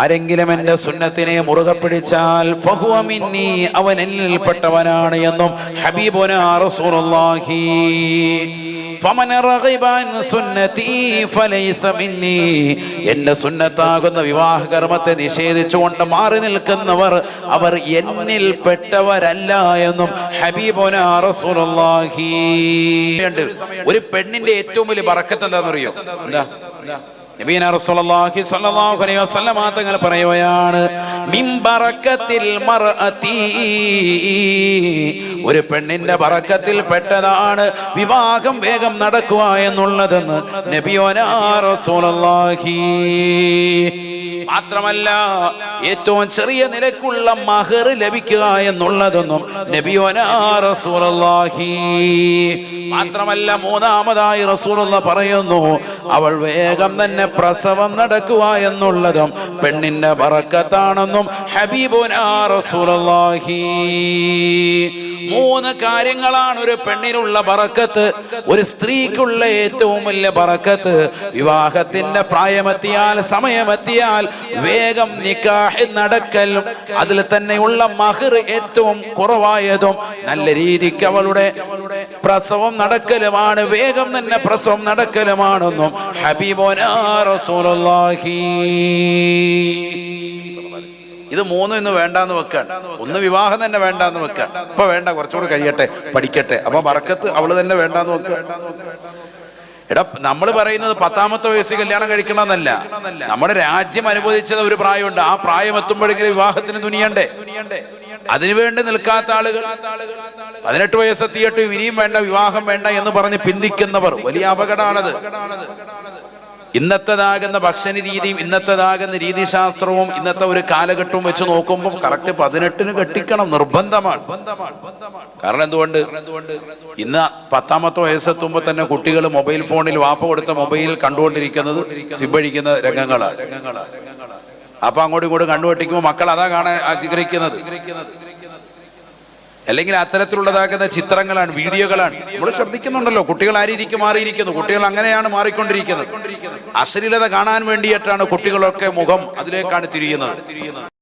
ആരെങ്കിലും എന്റെ സുന്നത്തിനെ മുറുകെ പിടിച്ചാൽ ഫഹുവ മിന്നി അവൻ എന്നിൽപ്പെട്ടവനാണ് എന്നും ഹബീബുന റസൂലുള്ളാഹി. ഫമന സുന്നതി ഫലൈസ മിന്നി. സുന്നത്താകുന്ന വിവാഹ കർമ്മത്തെ നിഷേധിച്ചുകൊണ്ട് മാറി നിൽക്കുന്നവർ അവർ എന്നിൽ പെട്ടവരല്ല എന്നും ഹബീബുന റസൂലുള്ളാഹി. ഒരു പെണ്ണിന്റെ ഏറ്റവും വലിയ ബറക്കത്ത് എന്താണെന്നറിയോ? എന്താ? നബീന റസൂലുള്ളാഹി സ്വല്ലല്ലാഹു അലൈഹി വസല്ലമ തങ്ങൾ പറയുകയാണ് മിൻ ബറക്കത്തിൽ മർഅതി. ഒരു പെണ്ണിന്റെ ബറക്കത്തിൽ പെട്ടതാണ് വിവാഹം വേഗം നടക്കുക എന്നുള്ളതെന്ന് നബിയോനാ റസൂലുള്ളാഹി. മാത്രമല്ല ഏറ്റവും ചെറിയ നിരക്കുള്ള മഹർ ലഭിക്കുക എന്നുള്ളതൊന്നും നബിയോനാ റസൂലുള്ളാഹി. മാത്രമല്ല മൂന്നാമതായി റസൂലുള്ള പറയുന്നു അവൾ വേഗം തന്നെ പ്രസവം നടക്കുക എന്നുള്ളതും പെണ്ണിന്റെ പറക്കത്താണെന്നും ഹബീബുനാ റസൂലുള്ളാഹി. മൂന്ന് കാര്യങ്ങളാണ് ഒരു പെണ്ണിനുള്ള പറക്കത്ത് ഒരു സ്ത്രീക്കുള്ള ഏറ്റവും വലിയ പറക്കത്ത് വിവാഹത്തിന്റെ പ്രായമെത്തിയാൽ സമയമെത്തിയാൽ വേഗം നിക്കാഹ് നടക്കലും അതിൽ തന്നെയുള്ള മഹർ ഏറ്റവും കുറവായതും നല്ല രീതിക്ക് അവളുടെ പ്രസവം നടക്കലുമാണ് വേഗം തന്നെ പ്രസവം നടക്കലുമാണെന്നും ഹബീബോനാ റസൂലുള്ളാഹി. ഇത് മൂന്നും ഇന്ന് വേണ്ടാന്ന് വെക്കാൻ ഒന്ന് വിവാഹം തന്നെ വേണ്ടാന്ന് വെക്കാൻ ഇപ്പൊ വേണ്ട കുറച്ചുകൂടെ കഴിയട്ടെ പഠിക്കട്ടെ. അപ്പൊ മറക്കത്ത് അവൾ തന്നെ വേണ്ടാന്ന് വെക്കുക എടാ നമ്മൾ പറയുന്നത് പത്താമത്തെ വയസ്സിൽ കല്യാണം കഴിക്കണമെന്നല്ല. നമ്മുടെ രാജ്യം അനുവദിച്ചത് ഒരു പ്രായമുണ്ട്. ആ പ്രായം എത്തുമ്പോഴെങ്കിലും വിവാഹത്തിന് തുനിയണ്ടേ? അതിനുവേണ്ടി നിൽക്കാത്ത ആളുകൾ. പതിനെട്ട് വയസ്സെത്തിയിട്ട് ഇനിയും വേണ്ട വിവാഹം വേണ്ട എന്ന് പറഞ്ഞ് പിന്തിക്കുന്നവർ. വലിയ അപകടമാണത്. ഇന്നത്തേതാകുന്ന ഭക്ഷണ രീതിയും ഇന്നത്തേതാകുന്ന രീതിശാസ്ത്രവും ഇന്നത്തെ ഒരു കാലഘട്ടവും വെച്ച് നോക്കുമ്പോൾ കറക്റ്റ് പതിനെട്ടിന് കെട്ടിക്കണം നിർബന്ധമാണ്. കാരണം എന്തുകൊണ്ട്? ഇന്ന് പത്താമത്തെ വയസ്സെത്തുമ്പോൾ തന്നെ കുട്ടികൾ മൊബൈൽ ഫോണിൽ വാപ്പ കൊടുത്ത മൊബൈൽ കണ്ടുകൊണ്ടിരിക്കുന്നത് സിബഴിക്കുന്ന രംഗങ്ങളാണ്. അപ്പൊ അങ്ങോട്ടും ഇങ്ങോട്ടും കണ്ടുപെട്ടിക്കുമ്പോൾ മക്കൾ അതാ കാണാൻ ആഗ്രഹിക്കുന്നത്. അല്ലെങ്കിൽ അത്തരത്തിലുള്ളതാകുന്ന ചിത്രങ്ങളാണ് വീഡിയോകളാണ്. നമ്മൾ ശ്രദ്ധിക്കുന്നുണ്ടല്ലോ കുട്ടികൾ ആരിയിരിക്കും മാറിയിരിക്കുന്നു. കുട്ടികൾ അങ്ങനെയാണ് മാറിക്കൊണ്ടിരിക്കുന്നത്. അശ്ലീലത കാണാൻ വേണ്ടിയിട്ടാണ് കുട്ടികളൊക്കെ മുഖം അതിലേക്കാണ് തിരിയുന്നത്.